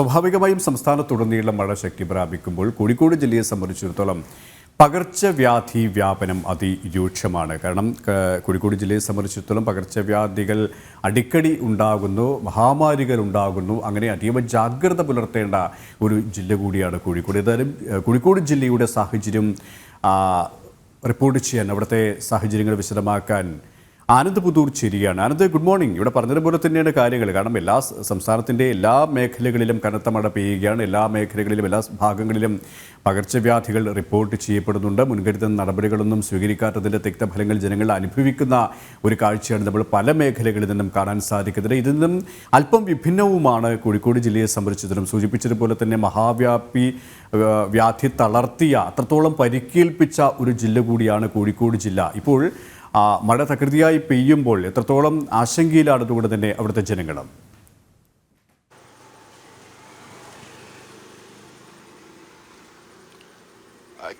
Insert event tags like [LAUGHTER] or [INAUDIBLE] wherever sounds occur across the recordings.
സ്വാഭാവികമായും സംസ്ഥാനത്തുടനീളം മഴ ശക്തി പ്രാപിക്കുമ്പോൾ കോഴിക്കോട് ജില്ലയെ സംബന്ധിച്ചിടത്തോളം പകർച്ചവ്യാധി വ്യാപനം അതിരൂക്ഷമാണ്. കാരണം കോഴിക്കോട് ജില്ലയെ സംബന്ധിച്ചിടത്തോളം പകർച്ചവ്യാധികൾ അടിക്കടി ഉണ്ടാകുന്നു മഹാമാരികൾ ഉണ്ടാകുന്നു. അങ്ങനെ അതീവ ജാഗ്രത പുലർത്തേണ്ട ഒരു ജില്ല കൂടിയാണ് കോഴിക്കോട്. ഏതായാലും കോഴിക്കോട് ജില്ലയുടെ സാഹചര്യം റിപ്പോർട്ട് ചെയ്യാൻ അവിടുത്തെ സാഹചര്യങ്ങൾ വിശദമാക്കാൻ ആനന്ദ് പുതൂർ ചിരിയാണ്. ആനന്ദ് ഗുഡ് മോർണിംഗ് ഇവിടെ പറഞ്ഞതുപോലെ തന്നെയാണ് കാര്യങ്ങൾ. കാരണം എല്ലാ സംസ്ഥാനത്തിന്റെ എല്ലാ മേഖലകളിലും കനത്ത മഴ പെയ്യുകയാണ്. എല്ലാ മേഖലകളിലും എല്ലാ ഭാഗങ്ങളിലും പകർച്ചവ്യാധികൾ റിപ്പോർട്ട് ചെയ്യപ്പെടുന്നുണ്ട്. മുൻകരുതൽ നടപടികളൊന്നും സ്വീകരിക്കാത്തതിന്റെ തിക്തഫലങ്ങൾ ജനങ്ങൾ അനുഭവിക്കുന്ന ഒരു കാഴ്ചയാണ് നമ്മൾ പല മേഖലകളിൽ നിന്നും കാണാൻ സാധിക്കുന്നത്. ഇതിൽ നിന്നും അല്പം വിഭിന്നവുമാണ് കോഴിക്കോട് ജില്ലയെ സംബന്ധിച്ചിടത്തോളം സൂചിപ്പിച്ചതുപോലെ തന്നെ മഹാവ്യാപി വ്യാധി തളർത്തിയ അത്രത്തോളം പരിക്കേൽപ്പിച്ച ഒരു ജില്ല കൂടിയാണ് കോഴിക്കോട് ജില്ല. ഇപ്പോൾ മഴ തകൃതിയായി പെയ്യുമ്പോൾ എത്രത്തോളം ആശങ്കയിലാണ് അതുകൊണ്ട് തന്നെ അവിടുത്തെ ജനങ്ങളും.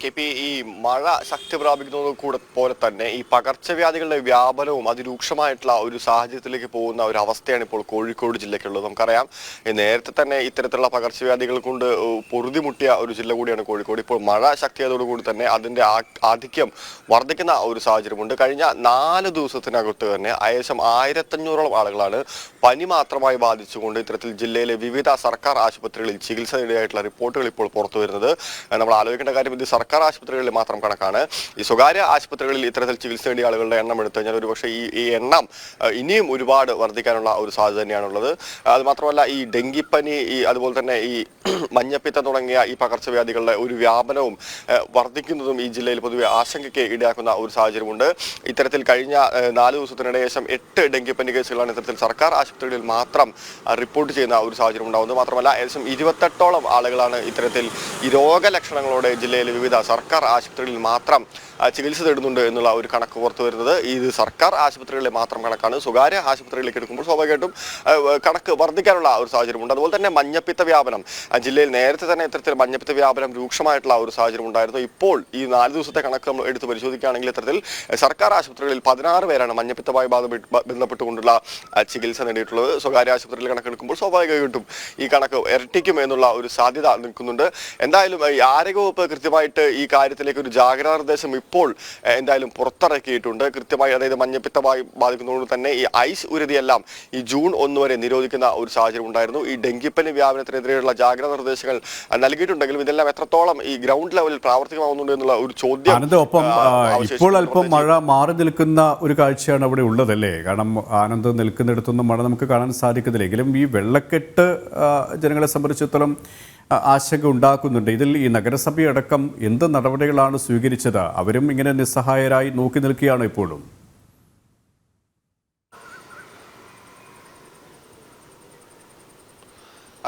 കെ പി ഈ മഴ ശക്തി പ്രാപിക്കുന്നത് കൂടെ പോലെ തന്നെ ഈ പകർച്ചവ്യാധികളുടെ വ്യാപനവും അതിരൂക്ഷമായിട്ടുള്ള ഒരു സാഹചര്യത്തിലേക്ക് പോകുന്ന ഒരു അവസ്ഥയാണ് ഇപ്പോൾ കോഴിക്കോട് ജില്ലയ്ക്കുള്ളത്. നമുക്കറിയാം നേരത്തെ തന്നെ ഇത്തരത്തിലുള്ള പകർച്ചവ്യാധികൾ കൊണ്ട് പൊറുതിമുട്ടിയ ഒരു ജില്ല കൂടിയാണ് കോഴിക്കോട്. ഇപ്പോൾ മഴ ശക്തിയായതോടുകൂടി തന്നെ അതിന്റെ ആധിക്യം വർദ്ധിക്കുന്ന ഒരു സാഹചര്യമുണ്ട്. കഴിഞ്ഞ നാല് ദിവസത്തിനകത്ത് തന്നെ ഏകദേശം ആയിരത്തഞ്ഞൂറോളം ആളുകളാണ് പനി മാത്രമായി ബാധിച്ചുകൊണ്ട് ഇത്തരത്തിൽ ജില്ലയിലെ വിവിധ സർക്കാർ ആശുപത്രികളിൽ ചികിത്സ നേടിയായിട്ടുള്ള റിപ്പോർട്ടുകൾ ഇപ്പോൾ പുറത്തു വരുന്നത് നമ്മൾ ആലോചിക്കേണ്ട കാര്യം ഇത് സർക്കാർ ആശുപത്രികളിൽ മാത്രം കണക്കാണ്. ഈ സ്വകാര്യ ആശുപത്രികളിൽ ഇത്തരത്തിൽ ചികിത്സ വേണ്ടി ആളുകളുടെ എണ്ണം എടുത്തു കഴിഞ്ഞാൽ ഒരുപക്ഷെ ഈ ഈ എണ്ണം ഇനിയും ഒരുപാട് വർദ്ധിക്കാനുള്ള ഒരു സാധ്യത തന്നെയാണുള്ളത്. അത് മാത്രമല്ല ഈ ഡെങ്കിപ്പനി ഈ അതുപോലെ തന്നെ ഈ [CLEARS THROAT] മഞ്ഞപ്പിത്തം തുടങ്ങിയ ഈ പകർച്ചവ്യാധികളുടെ ഒരു വ്യാപനവും വർദ്ധിക്കുന്നതും ഈ ജില്ലയിൽ പൊതുവെ ആശങ്കയ്ക്ക് ഇടയാക്കുന്ന ഒരു സാഹചര്യമുണ്ട്. ഇത്തരത്തിൽ കഴിഞ്ഞ നാല് ദിവസത്തിനിടെ ശേഷം എട്ട് ഡെങ്കിപ്പനി കേസുകളാണ് ഇത്തരത്തിൽ സർക്കാർ ആശുപത്രികളിൽ മാത്രം റിപ്പോർട്ട് ചെയ്യുന്ന ഒരു സാഹചര്യം ഉണ്ടാകുന്നത് മാത്രമല്ല ഏകദേശം ഇരുപത്തെട്ടോളം ആളുകളാണ് ഇത്തരത്തിൽ ഈ രോഗലക്ഷണങ്ങളോടെ ജില്ലയിലെ വിവിധ സർക്കാർ ആശുപത്രികളിൽ മാത്രം ചികിത്സ തേടുന്നുണ്ട് എന്നുള്ള ഒരു കണക്ക് പുറത്തു വരുന്നത്. ഇത് സർക്കാർ ആശുപത്രികളിലെ മാത്രം കണക്കാണ്. സ്വകാര്യ ആശുപത്രികളിലേക്ക് എടുക്കുമ്പോൾ സ്വാഭാവികമായിട്ടും കണക്ക് വർദ്ധിക്കാനുള്ള ഒരു സാഹചര്യമുണ്ട്. അതുപോലെ തന്നെ മഞ്ഞപ്പിത്ത വ്യാപനം ജില്ലയിൽ നേരത്തെ തന്നെ ഇത്തരത്തിൽ മഞ്ഞപ്പിത്ത വ്യാപനം രൂക്ഷമായിട്ടുള്ള ഒരു സാഹചര്യം ഉണ്ടായിരുന്നു. ഇപ്പോൾ ഈ നാല് ദിവസത്തെ കണക്ക് നമ്മൾ എടുത്ത് പരിശോധിക്കുകയാണെങ്കിൽ ഇത്തരത്തിൽ സർക്കാർ ആശുപത്രികളിൽ പതിനാറ് പേരാണ് മഞ്ഞപ്പിത്തമായി ബാധ ബന്ധപ്പെട്ടുകൊണ്ടുള്ള ചികിത്സ നേടിയിട്ടുള്ളത്. സ്വകാര്യ ആശുപത്രിയിൽ കണക്കെടുക്കുമ്പോൾ സ്വാഭാവികമായിട്ടും ഈ കണക്ക് ഇരട്ടിക്കും എന്നുള്ള ഒരു സാധ്യത നിൽക്കുന്നുണ്ട്. എന്തായാലും ഈ ആരോഗ്യവകുപ്പ് കൃത്യമായിട്ട് ഈ കാര്യത്തിലേക്ക് ഒരു ജാഗ്രതാ നിർദ്ദേശം ഇപ്പോൾ എന്തായാലും പുറത്തിറക്കിയിട്ടുണ്ട്. കൃത്യമായി അതായത് മഞ്ഞപ്പിത്തമായി ബാധിക്കുന്നതുകൊണ്ട് തന്നെ ഈ ഐസ് ഉരുതിയെല്ലാം ഈ ജൂൺ ഒന്ന് വരെ നിരോധിക്കുന്ന ഒരു സാഹചര്യം ഉണ്ടായിരുന്നു. ഈ ഡെങ്കിപ്പനി വ്യാപനത്തിനെതിരെയുള്ള ജാഗ്രതാ നിർദ്ദേശങ്ങൾ ആ, നൽകിയിട്ടുണ്ടെങ്കിലും ഇതെല്ലാം എത്രത്തോളം ഈ ഗ്രൗണ്ട് ലെവലിൽ പ്രാവർത്തികമാവുന്നുണ്ട് എന്നുള്ള ഒരു ചോദ്യം ഒപ്പം. ഇപ്പോൾ അല്പം മഴ മാറി നിൽക്കുന്ന ഒരു കാഴ്ചയാണ് അവിടെ ഉള്ളതല്ലേ? കാരണം ആനന്ദ് നിൽക്കുന്നിടത്തൊന്നും മഴ നമുക്ക് കാണാൻ സാധിക്കുന്നില്ല. എങ്കിലും ഈ വെള്ളക്കെട്ട് ജനങ്ങളെ സംബന്ധിച്ചിടത്തോളം ആശങ്ക ഉണ്ടാക്കുന്നുണ്ട്. ഇതിൽ ഈ നഗരസഭയടക്കം എന്ത് നടപടികളാണ് സ്വീകരിച്ചത്? അവരും ഇങ്ങനെ നിസ്സഹായരായി നോക്കി നിൽക്കുകയാണ് ഇപ്പോഴും.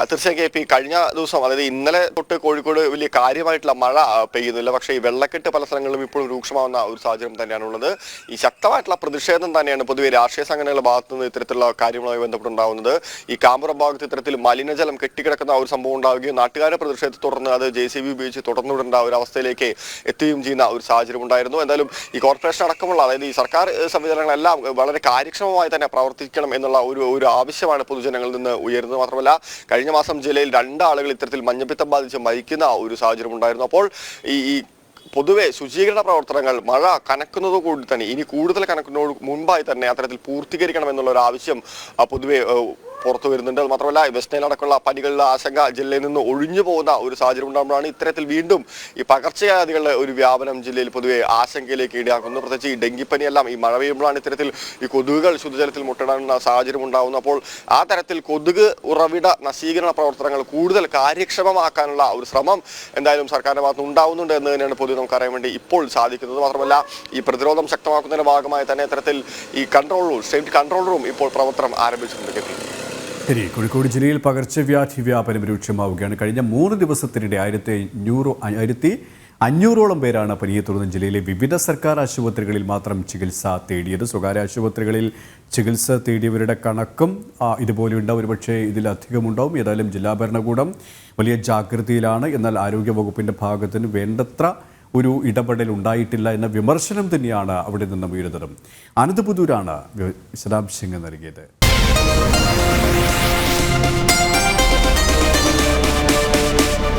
തീർച്ചയായും കെ പി കഴിഞ്ഞ ദിവസം അതായത് ഇന്നലെ തൊട്ട് കോഴിക്കോട് വലിയ കാര്യമായിട്ടുള്ള മഴ പെയ്യുന്നില്ല. പക്ഷേ ഈ വെള്ളക്കെട്ട് പല സ്ഥലങ്ങളിലും ഇപ്പോഴും രൂക്ഷമാവുന്ന ഒരു സാഹചര്യം തന്നെയാണുള്ളത് ഈ ശക്തമായിട്ടുള്ള പ്രതിഷേധം തന്നെയാണ് പൊതുവെ രാഷ്ട്രീയ സംഘടനകളുടെ ഭാഗത്തു നിന്ന് ഇത്തരത്തിലുള്ള കാര്യങ്ങളുമായി ബന്ധപ്പെട്ടുണ്ടാവുന്നത്. ഈ കാമ്പുറം ഭാഗത്ത് ഇത്തരത്തിൽ മലിനജലം കെട്ടിക്കിടക്കുന്ന ഒരു സംഭവം ഉണ്ടാവുകയും നാട്ടുകാരുടെ പ്രതിഷേധത്തെ തുടർന്ന് അത് ജെ സി ബി ഉപയോഗിച്ച് തുടർന്നുവിടേണ്ട ഒരു അവസ്ഥയിലേക്ക് എത്തുകയും ചെയ്യുന്ന ഒരു സാഹചര്യം ഉണ്ടായിരുന്നു. എന്തായാലും ഈ കോർപ്പറേഷൻ അടക്കമുള്ള അതായത് ഈ സർക്കാർ സംവിധാനങ്ങളെല്ലാം വളരെ കാര്യക്ഷമമായി തന്നെ പ്രവർത്തിക്കണം എന്നുള്ള ഒരു ഒരു ആവശ്യമാണ് പൊതുജനങ്ങളിൽ നിന്ന് ഉയരുന്നത്. മാത്രമല്ല കഴിഞ്ഞ മാസം ജില്ലയിൽ രണ്ടാളുകൾ ഇത്തരത്തിൽ മഞ്ഞപ്പിത്തം ബാധിച്ച് മരിക്കുന്ന ഒരു സാഹചര്യം ഉണ്ടായിരുന്നു. അപ്പോൾ ഈ ഈ പൊതുവെ ശുചീകരണ പ്രവർത്തനങ്ങൾ മഴ കനക്കുന്നതോ കൂടി തന്നെ ഇനി കൂടുതൽ കനക്കുന്നതോട് മുൻപായി തന്നെ അത്തരത്തിൽ പൂർത്തീകരിക്കണം എന്നുള്ള ഒരു ആവശ്യം പൊതുവെ പുറത്തു വരുന്നുണ്ട്. അത് മാത്രമല്ല വെസ്റ്റ് നൈൽ അടക്കമുള്ള പനികളുടെ ആശങ്ക ജില്ലയിൽ നിന്ന് ഒഴിഞ്ഞു പോകുന്ന ഒരു സാഹചര്യം ഉണ്ടാകുമ്പോഴാണ് ഇത്തരത്തിൽ വീണ്ടും ഈ പകർച്ചവ്യാധികളുടെ ഒരു വ്യാപനം ജില്ലയിൽ പൊതുവെ ആശങ്കയിലേക്ക് ഈടാക്കുന്നു പ്രത്യേകിച്ച് ഈ ഡെങ്കിപ്പനിയെല്ലാം ഈ മഴ പെയ്യുമ്പോഴാണ് ഇത്തരത്തിൽ ഈ കൊതുകുകൾ ശുദ്ധജലത്തിൽ മുട്ടിടാനുള്ള സാഹചര്യം ഉണ്ടാകുന്നത്. അപ്പോൾ ആ തരത്തിൽ കൊതുക് ഉറവിട നശീകരണ പ്രവർത്തനങ്ങൾ കൂടുതൽ കാര്യക്ഷമമാക്കാനുള്ള ഒരു ശ്രമം എന്തായാലും സർക്കാരിന്റെ ഭാഗത്ത് ഉണ്ടാവുന്നുണ്ട് എന്ന് തന്നെയാണ് പൊതുവെ നമുക്കറിയാൻ വേണ്ടി ഇപ്പോൾ സാധിക്കുന്നത്. മാത്രമല്ല ഈ പ്രതിരോധം ശക്തമാക്കുന്നതിന്റെ ഭാഗമായി തന്നെ ഇത്തരത്തിൽ ഈ control room state control room ഇപ്പോൾ പ്രവർത്തനം ആരംഭിച്ചിട്ടുണ്ട്. കെ ശരി കോഴിക്കോട് ജില്ലയിൽ പകർച്ചവ്യാധി വ്യാപനം രൂക്ഷമാവുകയാണ്. കഴിഞ്ഞ മൂന്ന് ദിവസത്തിനിടെ ആയിരത്തി അഞ്ഞൂറ് ആയിരത്തി അഞ്ഞൂറോളം പേരാണ് പനിയെ തുടർന്ന് ജില്ലയിലെ വിവിധ സർക്കാർ ആശുപത്രികളിൽ മാത്രം ചികിത്സ തേടിയത്. സ്വകാര്യ ആശുപത്രികളിൽ ചികിത്സ തേടിയവരുടെ കണക്കും ഇതുപോലെ ഉണ്ടാവും. ഒരുപക്ഷേ ഇതിലധികമുണ്ടാവും ഏതായാലും ജില്ലാ ഭരണകൂടം വലിയ ജാഗ്രതയിലാണ്. എന്നാൽ ആരോഗ്യവകുപ്പിന്റെ ഭാഗത്തിന് വേണ്ടത്ര ഒരു ഇടപെടൽ ഉണ്ടായിട്ടില്ല എന്ന വിമർശനം തന്നെയാണ് അവിടെ നിന്നും ഉയരുന്നത്. അനന്തപുതൂരാണ് വിശദാംശങ്ങൾ നൽകിയത്.